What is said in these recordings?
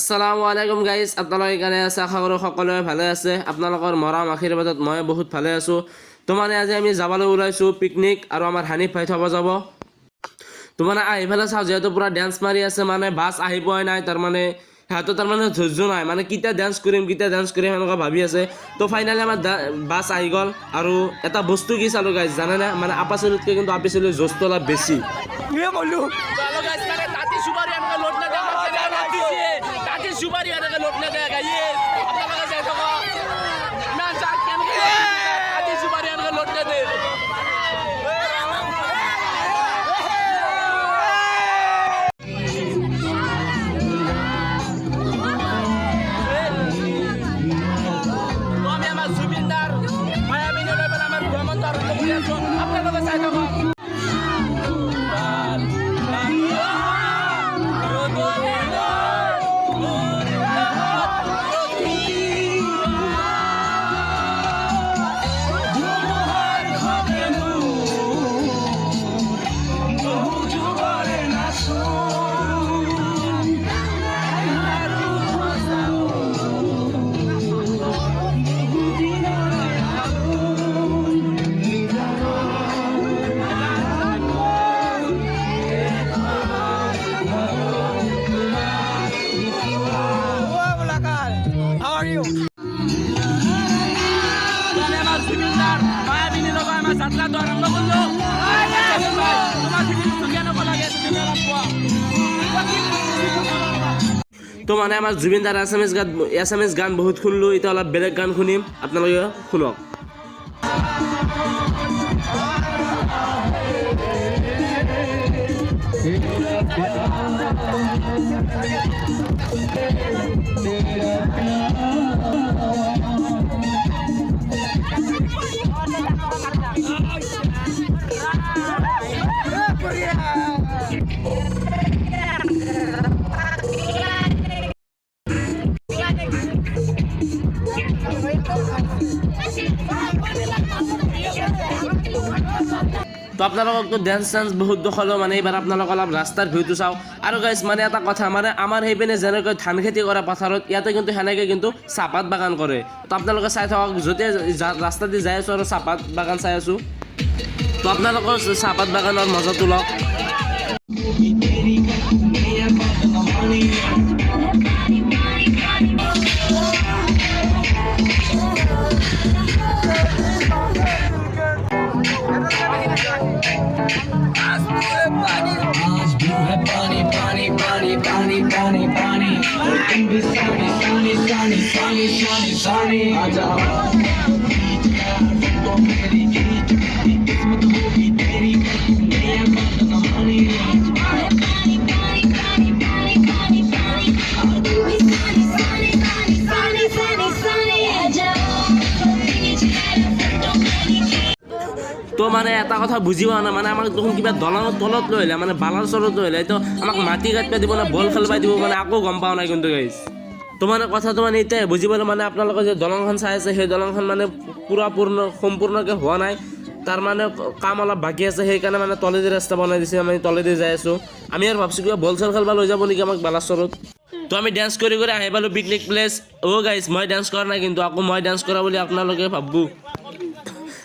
আসসালামু আলাইকুম গাইজ আপোনালোকে কেনে আছে আশা কৰোঁ সকলোৱে ভালে আছে। আপোনালোকৰ মৰম আশীৰ্বাদত মই বহুত ভালে আছোঁ। তো মানে আজি আমি যাবলৈ ওলাইছোঁ পিকনিক আৰু আমাৰ হানিফ ভাই থ'ব যাব। তো মানে আহি পেলাই চাওঁ যিহেতু পূৰা ডেন্স মাৰি আছে মানে বাছ আহি পোৱাই নাই তাৰমানে সিহঁতৰ তাৰমানে ধৈৰ্য নাই। মানে কেতিয়া ডেন্স কৰিম কেতিয়া ডেন্স কৰিম সেনেকুৱা ভাবি আছে। তো ফাইনেলি আমাৰ ডা- বাছ আহি গ'ল আৰু এটা বস্তু কি চালোঁ গাইজ জানেনে? মানে আপাচলিতকৈ কিন্তু আপিচলিৰ জোচটো অলপ বেছি। Toko? Nah, sakit kan. Tati subari yang load na dia. তো আমি আমার জুবিনদার মায়াবিনী লেভেল আমার ভ্রমণদার আপনার কথা তো মানে আমাৰ জুবিনদাৰ এছামিজ গান এছামিজ গান বহুত শুনিলোঁ এতিয়া অলপ বেলেগ গান শুনিম, আপোনালোকে শুনক। তো আপোনালোককতো ডেন্স চেন্স বহুত দেখালোঁ মানে এইবাৰ আপোনালোক অলপ ৰাস্তাৰ ভিউটো চাওক আৰু গাইছ মানে এটা কথা মানে আমাৰ সেইপিনে যেনেকৈ ধান খেতি কৰা পথাৰত, ইয়াতে কিন্তু সেনেকৈ কিন্তু চাহপাত বাগান কৰে। তো আপোনালোকে চাই থাকক, য'তে যা- ৰাস্তা দি যাই আছোঁ আৰু চাহপাত বাগান চাই আছোঁ। তো আপোনালোকৰ চাহপাত বাগানৰ মজাটো লওক তো মানে এটা কথা বুজি পোৱা নাই মানে আমাক দেখোন কিবা দলানৰ তলত লৈ আহিলে মানে বালাৰ চলত লৈ তো আমাক মাটি কাটিব দিব না, বল খেলিব দিব মানে আকৌ গম পাওঁ নাই কিন্তু গাইছ তো মানে কথাটো মানে এতিয়া বুজি পালে মানে আপোনালোকে যে দলংখন চাই আছে, সেই দলংখন মানে পূৰা পূৰ্ণ, সম্পূৰ্ণকৈ হোৱা নাই। তাৰ মানে কাম অলপ বাকী আছে, সেইকাৰণে মানে তলেদি ৰাস্তা বনাই দিছে, আমি তলেদি যাই আছোঁ। আমি আৰু ভাবছোঁ কিবা বল চেল খেলবা লৈ যাব নেকি আমাক বালাচৰত। তো আমি ডেন্স কৰি কৰি আহি পালোঁ পিকনিক প্লেচ অ' গাইছ মই ডেন্স কৰা নাই কিন্তু আকৌ মই ডেন্স কৰা বুলি আপোনালোকে ভাবো।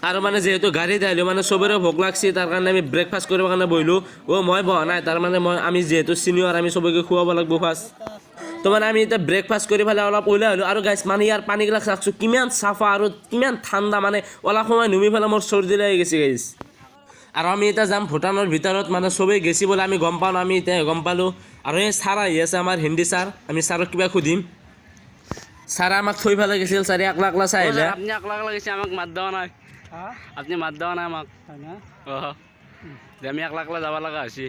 আৰু মানে যিহেতু গাড়ীত আহিলোঁ মানে চবৰে ভোক লাগছে, তাৰ কাৰণে আমি ব্ৰেকফাষ্ট কৰিবৰ কাৰণে বহিলোঁ। অ' মই বহা নাই, তাৰ মানে মই, আমি যিহেতু চিনিয়ৰ আমি চবকে খুৱাব লাগিব ফাৰ্ষ্ট তো মানে আমি এতিয়া ব্ৰেকফাষ্ট কৰি পেলাই অলপ ওলাই আহিলোঁ আৰু গাইছ মানে ইয়াৰ পানীগিলাক চাওকচোন কিমান চাফা আৰু কিমান ঠাণ্ডা মানে অলপ সময় নুমি পেলাই মোৰ চৰ্দি লাগি গৈছে গাইছ আৰু আমি এতিয়া যাম ভূটানৰ ভিতৰত মানে চবেই গেছি বোলে আমি গম পাওঁ আমি এতিয়া গম পালোঁ। আৰু এই ছাৰ আহি আছে আমাৰ হিন্দী ছাৰ আমি ছাৰক কিবা সুধিম। ছাৰে আমাক থৈ পেলাই গৈছিল ছাৰে একলা একলা চাই আহিলে। আপনি আকলা আকলা গেছে আমাক মাত দেওয়া নাই। আপনি মাত দেওয়া নাই আমাক। যে আমি একলা একলা যাব লগা হৈছে।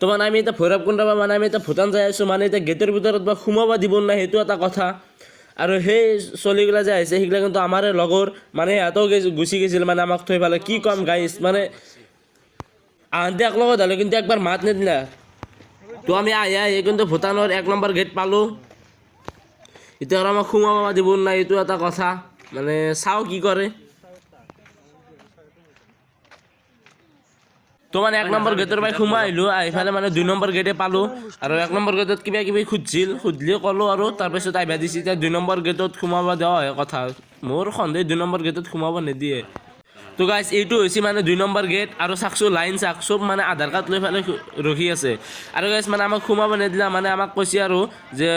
তো মানে আমি এতিয়া ভৈৰৱকুণ্ড বা মানে আমি এতিয়া ভূটান যাই আছোঁ মানে এতিয়া গেটৰ ভিতৰত বা সোমাব দিব নাই সেইটো এটা কথা। আৰু সেই চলিগিলা যে আহিছে সেইগিলা কিন্তু আমাৰে লগৰ মানে সিহঁতেও গুচি গৈছিল মানে আমাক থৈ পেলাই। কি ক'ম গাইছ মানে আহোঁতে এক লগত হ'লে কিন্তু একবাৰ মাত নিদিলা তো আমি আহি আহি কিন্তু ভূটানৰ এক নম্বৰ গেট পালোঁ। এতিয়া আৰু আমাক সোমাব দিব নাই এইটো এটা কথা। মানে চাওঁ কি কৰে। তো মানে এক নম্বৰ গেটৰ পৰা সোমাই আহিলোঁ, আহি পেলাই মানে দুই নম্বৰ গেটে পালোঁ। আৰু এক নম্বৰ গেটত কিবা কিবি সুধিছিল সুধিলে ক'লোঁ আৰু তাৰপিছত আহিবা দিছে এতিয়া দুই নম্বৰ গেটত সোমাব দিয়া হয় কথা। মোৰ সন্দেহ দুই নম্বৰ গেটত সোমাব নিদিয়ে। তো গাইজ এইটো হৈছে মানে দুই নম্বৰ গেট আৰু চাকচোন লাইন চাক, চব মানে আধাৰ কাৰ্ড লৈ পেলাই ৰখি আছে। আৰু গাইজ মানে আমাক সোমাব নিদিলে মানে আমাক কৈছে আৰু যে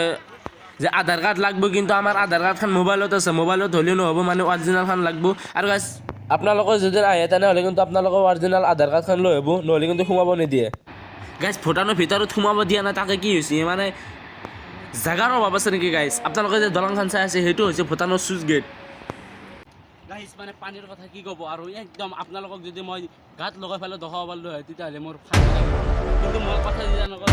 যে আধাৰ কাৰ্ড লাগব, কিন্তু আমাৰ আধাৰ কাৰ্ডখন মোবাইলত আছে। মোবাইলত হ'লেও নহ'ব মানে অৰিজিনেলখন লাগব। আৰু গাইজ আপোনালোকৰ যদি আহে, তেনেহ'লে কিন্তু আপোনালোকৰ অৰিজিনেল আধাৰ কাৰ্ডখন লৈ আহিব, নহ'লে কিন্তু সোমাব নিদিয়ে। গাইজ ভূটানৰ ভিতৰত সোমাব দিয়া নাই, তাকে কি হৈছে মানে জেগাৰ অভাৱ আছে নেকি গাইজ আপোনালোকে যে দলংখন চাই আছে, সেইটো হৈছে ভূটানৰ চুইচ গেট গাইজ মানে পানীৰ কথা কি ক'ব, আৰু একদম আপোনালোকক যদি মই গাত লগাই পেলাই দেখাব পাৰিলোঁ হয় তেতিয়াহ'লে মোৰ লাগিব। কিন্তু মই কথা যেতিয়া নকওঁ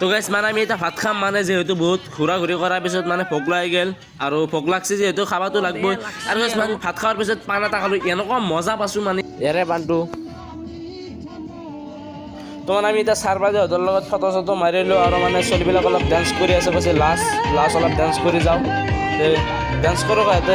তো গাইছ মানে আমি এতিয়া ভাত খাম মানে যিহেতু বহুত ঘূৰা ঘূৰি কৰাৰ পিছত মানে ভোক লাগি গ'ল আৰু ভোক লাগছে যিহেতু খাবাতো লাগবই। আৰু গাইছ মানে ভাত খোৱাৰ পিছত পাণ এটা খালোঁ এনেকুৱা মজা পাইছোঁ মানে। এৰে পাণটো তো মানে আমি এতিয়া ছাৰ বাইদেউহঁতৰ লগত ফটো চটো মাৰিলোঁ আৰু মানে ছোৱালীবিলাক অলপ ডান্স কৰি আছে কৈছে লাষ্ট লাষ্ট অলপ ডান্স কৰি যাওঁ। ডান্স কৰোঁ সিহঁতে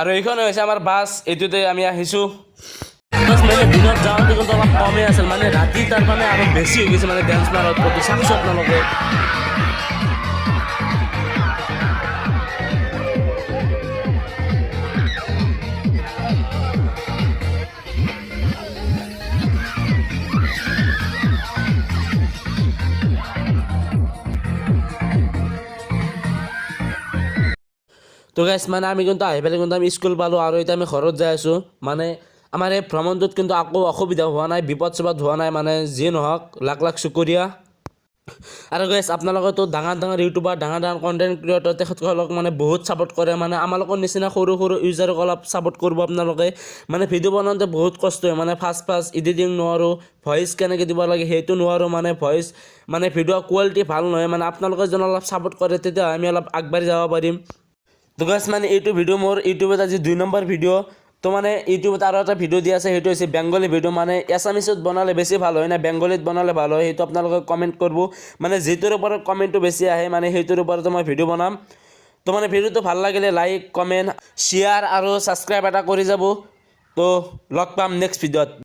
আৰু এইখন হৈছে আমাৰ বাছ এইটোতে আমি আহিছোঁ। মানে দিনত যাওঁতে কিন্তু অলপ কমেই আছিল মানে ৰাতি তাৰ মানে আৰু বেছি হৈ গৈছে মানে ডেন্স মাৰত প্ৰতি চাকচোন আপোনালোকে তো গাইছ মানে আমি কিন্তু আহি পেলাই কিন্তু আমি স্কুল পালোঁ আৰু এতিয়া আমি ঘৰত যাই আছোঁ। মানে আমাৰ এই ভ্ৰমণটোত কিন্তু আকৌ অসুবিধা হোৱা নাই, বিপদ চিপদ হোৱা নাই মানে যিয়ে নহওক, লাখ লাখ শুক্ৰিয়া। আৰু গাইছ আপোনালোকেতো ডাঙৰ ডাঙৰ ইউটিউবাৰ ডাঙৰ ডাঙৰ কণ্টেণ্ট ক্ৰিয়েটৰ তেখেতসকলক মানে বহুত ছাপোৰ্ট কৰে। মানে আমালোকৰ নিচিনা সৰু সৰু ইউজাৰক অলপ ছাপোৰ্ট কৰিব আপোনালোকে। মানে ভিডিঅ' বনাওঁতে বহুত কষ্ট হয় মানে ফাৰ্ষ্ট ফাৰ্ষ্ট এডিটিং নোৱাৰোঁ ভইচ কেনেকৈ দিব লাগে সেইটো নোৱাৰোঁ মানে ভইচ মানে ভিডিঅ' কোৱালিটি ভালো নহয়। মানে আপোনালোকে যেন অলপ ছাপোৰ্ট কৰে, তেতিয়া আমি অলপ আগবাঢ়ি যাব পাৰিম। তো গাছ মানে এইটো ভিডিঅ' মোৰ ইউটিউবত আজি দুই নম্বৰ ভিডিঅ' তো মানে ইউটিউবত আৰু এটা ভিডিঅ' দি আছে, সেইটো হৈছে বেংগলী ভিডিঅ' মানে এছামিছত বনালে বেছি ভালো হয় না বেংগলীত বনালে ভালো হয়, সেইটো আপোনালোকে কমেণ্ট কৰিব। মানে যিটোৰ ওপৰত কমেণ্টটো বেছি আহে মানে সেইটোৰ ওপৰতে মই ভিডিঅ' বনাম। তো মানে ভিডিঅ'টো ভালো লাগিলে লাইক কমেণ্ট শ্বেয়াৰ আৰু ছাবস্ক্ৰাইব এটা কৰি যাব। তো লগ পাম নেক্সট ভিডিঅ'ত